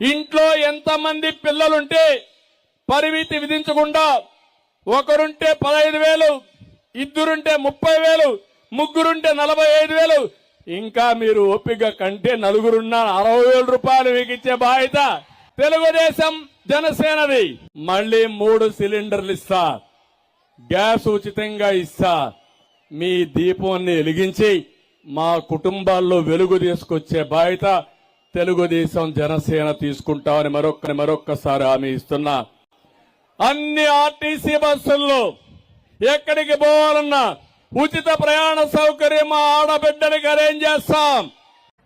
ఇంట్లో ఎంతమంది పిల్లలుంటే పరిమితి విధించకుండా ఒకరుంటే పదహైదు వేలు ఇద్దరుంటే ముప్పై వేలు ముగ్గురుంటే నలభై ఐదు వేలు. ఇంకా మీరు ఓపిక కంటే నలుగురున్న అరవై వేల రూపాయలు మీకు ఇచ్చే బాధ్యత తెలుగుదేశం జనసేనది. మళ్ళీ మూడు సిలిండర్లు ఇస్తా. గ్యాస్ ఉచితంగా ఇస్తా. మీ దీపాన్ని వెలిగించి మా కుటుంబాల్లో వెలుగు తీసుకొచ్చే బాధ్యత తెలుగుదేశం జనసేన తీసుకుంటామని మరొక్క మరొక్కసారి హామీ ఇస్తున్నా. అన్ని ఆర్టీసీ బస్సుల్లో ఎక్కడికి పోవాలన్నా ఉచిత ప్రయాణ సౌకర్యం మా ఆడబిడ్డలకి అరేంజ్ చేస్తాం.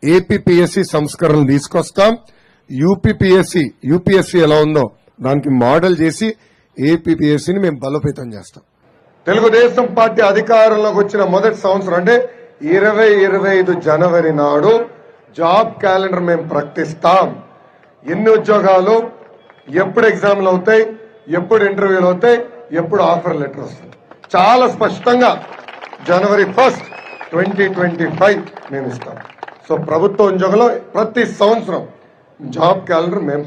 ఏపీపీఎస్సీ సంస్కరణలు తీసుకొస్తాం. యూపీపీఎస్సీ యూపీఎస్సీ ఎలా ఉందో దానికి మోడల్ చేసి ఏపీపీఎస్సీని మేము బలోపేతం చేస్తాం. తెలుగుదేశం పార్టీ అధికారంలోకి వచ్చిన మొదటి సంవత్సరం అంటే ఇరవై ఇరవై ఐదు జనవరి నాడు జాబ్ క్యాలెండర్ మేము ప్రకటిస్తాం. ఎన్ని ఉద్యోగాలు ఎప్పుడు ఎగ్జామ్లు అవుతాయి ఎప్పుడు ఇంటర్వ్యూలు అవుతాయి ఎప్పుడు ఆఫర్ లెటర్ వస్తుంది. చాలా స్పష్టంగా జనవరి ఫస్ట్ ట్వంటీ ట్వంటీ ఫైవ్ మేము ఇస్తాం. సో ప్రభుత్వ ఉద్యోగంలో ప్రతి సంవత్సరం జాబ్ క్యాలెండర్ మేము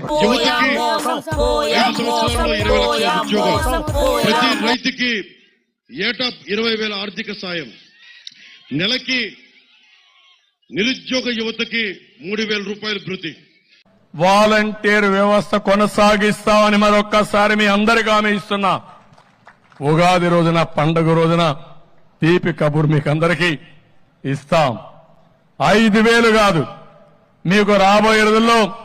ప్రతి రైతుకి ఏటా ఇరవై వేల ఆర్థిక సాయం. నెలకి నిరుద్యోగ యువతకి మూడు వేల రూపాయల భృతి. వాలంటీర్ వ్యవస్థ కొనసాగిస్తామని మరొక్కసారి మీ అందరికీ ఆమె ఇస్తున్నా. ఉగాది రోజున పండుగ రోజున తీపి కబుర్ మీకు అందరికీ ఇస్తాం. ఐదు వేలు కాదు. మీకు రాబోయే రోజుల్లో